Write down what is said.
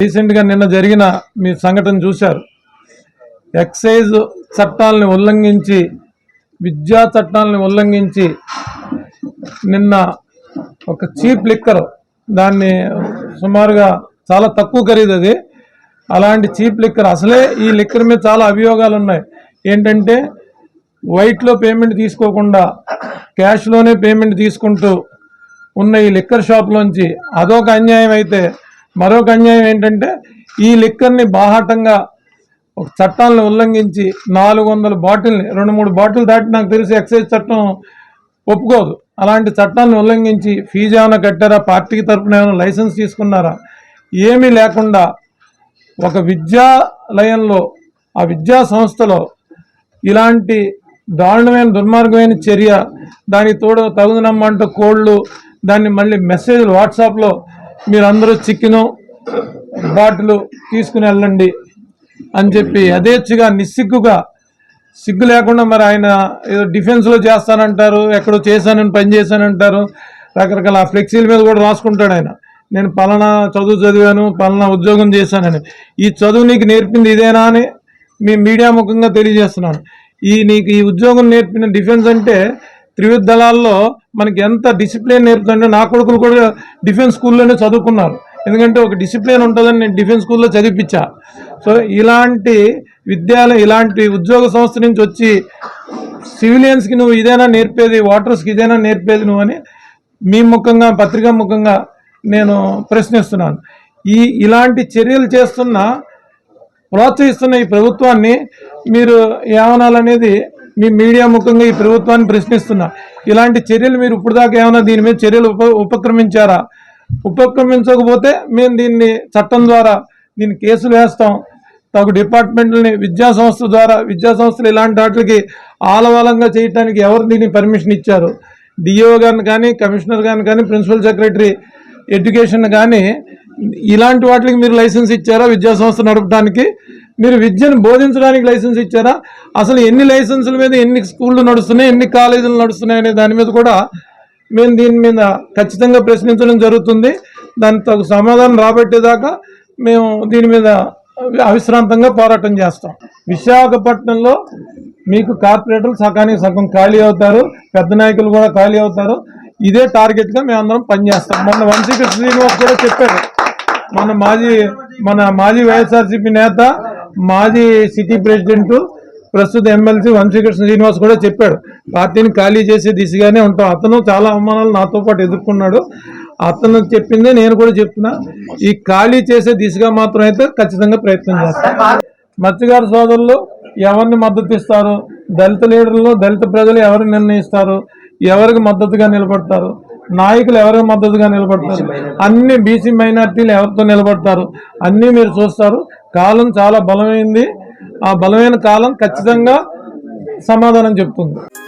రీసెంట్గా నిన్న జరిగిన మీ సంఘటన చూశారు. ఎక్సైజ్ చట్టాలని ఉల్లంఘించి విద్యా చట్టాలని ఉల్లంఘించి నిన్న ఒక చీప్ లిక్కర్ దాన్ని సుమారుగా చాలా తక్కువ ఖరీదు అది. అలాంటి చీప్ లిక్కర్ అసలే ఈ లిక్కర్ మీద చాలా అభియోగాలు ఉన్నాయి. ఏంటంటే వైట్లో పేమెంట్ తీసుకోకుండా క్యాష్లోనే పేమెంట్ తీసుకుంటూ ఉన్న ఈ లిక్కర్ షాప్లోంచి అదొక అన్యాయం అయితే మరొక అన్యాయం ఏంటంటే ఈ లిక్కర్ని బాహాటంగా ఒక చట్టాలను ఉల్లంఘించి నాలుగు వందల బాటిల్ని రెండు మూడు బాటిల్ దాటి నాకు తెలిసి ఎక్సైజ్ చట్టం ఒప్పుకోదు. అలాంటి చట్టాలను ఉల్లంఘించి ఫీజు ఏమైనా కట్టారా పార్టీకి తరఫున ఏమైనా లైసెన్స్ తీసుకున్నారా? ఏమీ లేకుండా ఒక విద్యాలయంలో ఆ విద్యా సంస్థలో ఇలాంటి దారుణమైన దుర్మార్గమైన చర్య దానికి తోడు తగుదనమ్మంటూ కోళ్ళు దాన్ని మళ్ళీ మెసేజ్లు వాట్సాప్లో మీరందరూ చికెను బాటిల్ తీసుకుని వెళ్ళండి అని చెప్పి యథేచ్ఛగా నిస్సిగ్గుగా సిగ్గు లేకుండా మరి ఆయన ఏదో డిఫెన్స్లో చేస్తానంటారు ఎక్కడో చేశానని పని చేశానంటారు రకరకాల ఫ్లెక్సీల మీద కూడా రాసుకుంటాడు ఆయన. నేను పలానా చదువు చదివాను పలానా ఉద్యోగం చేశానని. ఈ చదువు నీకు నేర్పింది ఇదేనా అని మీ మీడియా ముఖంగా తెలియజేస్తున్నాను. ఈ నీకు ఈ ఉద్యోగం నేర్పిన డిఫెన్స్ అంటే త్రివిధ దళాల్లో మనకి ఎంత డిసిప్లిన్ నేర్పుతుంటే నా కొడుకులు కూడా డిఫెన్స్ స్కూల్లోనే చదువుకున్నారు. ఎందుకంటే ఒక డిసిప్లిన్ ఉంటుందని నేను డిఫెన్స్ స్కూల్లో చదివిపించా. సో ఇలాంటి విద్యాలయం ఇలాంటి ఉద్యోగ సంస్థ నుంచి వచ్చి సివిలియన్స్కి నువ్వు ఇదేనా నేర్పేది వాటర్స్కి ఇదేనా నేర్పేది నువ్వు అని మీ ముఖంగా పత్రికా ముఖంగా నేను ప్రశ్నిస్తున్నాను. ఈ ఇలాంటి చర్యలు చేస్తున్న ప్రోత్సహిస్తున్న ఈ ప్రభుత్వాన్ని మీరు ఏమనాలనేది మీ మీడియా ముఖంగా ఈ ప్రభుత్వాన్ని ప్రశ్నిస్తున్నా. ఇలాంటి చర్యలు మీరు ఇప్పుడు దాకా ఏమైనా దీని మీద చర్యలు ఉప ఉపక్రమించారా? ఉపక్రమించకపోతే మేము దీన్ని చట్టం ద్వారా దీన్ని కేసులు వేస్తాం. తగు డిపార్ట్మెంట్లని విద్యా సంస్థ ద్వారా విద్యా సంస్థలు ఇలాంటి వాటికి ఆలవాలంగా చేయడానికి ఎవరు దీనికి పర్మిషన్ ఇచ్చారు? డిఓ గారిని కానీ కమిషనర్ గారిని కానీ ప్రిన్సిపల్ సెక్రటరీ ఎడ్యుకేషన్ కానీ ఇలాంటి వాటికి మీరు లైసెన్స్ ఇచ్చారా విద్యా సంస్థ నడపడానికి? మీరు విద్యను బోధించడానికి లైసెన్స్ ఇచ్చారా? అసలు ఎన్ని లైసెన్సుల మీద ఎన్ని స్కూళ్ళు నడుస్తున్నాయి ఎన్ని కాలేజీలు నడుస్తున్నాయి అనే దాని మీద కూడా మేము దీని మీద ఖచ్చితంగా ప్రశ్నించడం జరుగుతుంది. దాని తగు సమాధానం రాబట్టేదాకా మేము దీని మీద అవిశ్రాంతంగా పోరాటం చేస్తాం. విశాఖపట్నంలో మీకు కార్పొరేటర్లు సగానికి సగం ఖాళీ అవుతారు పెద్ద నాయకులు కూడా ఖాళీ అవుతారు. ఇదే టార్గెట్గా మేమందరం పనిచేస్తాం. మొన్న వంశీకృష్ణ శ్రీనివాస్ కూడా చెప్పారు. మన మాజీ మన మాజీ వైఎస్ఆర్సీపీ నేత మాజీ సిటీ ప్రెసిడెంట్ ప్రస్తుత ఎమ్మెల్సీ వంశీకృష్ణ శ్రీనివాస్ కూడా చెప్పాడు. పార్టీని ఖాళీ చేసే దిశగానే ఉంటాం. అతను చాలా అవమానాలు నాతో పాటు ఎదుర్కొన్నాడు. అతను చెప్పిందే నేను కూడా చెప్తున్నా. ఈ ఖాళీ చేసే దిశగా మాత్రం అయితే ఖచ్చితంగా ప్రయత్నం చేస్తాను మత్స్యగారి సోదరులు ఎవరిని మద్దతు ఇస్తారు? దళిత లీడర్లు దళిత ప్రజలు ఎవరిని నిర్ణయిస్తారు? ఎవరికి మద్దతుగా నిలబడతారు? నాయకులు ఎవరికి మద్దతుగా నిలబడతారు? అన్ని బీసీ మైనార్టీలు ఎవరితో నిలబడతారు? అన్నీ మీరు చూస్తారు. కాలం చాలా బలమైంది. ఆ బలమైన కాలం ఖచ్చితంగా సమాధానం చెప్తుంది.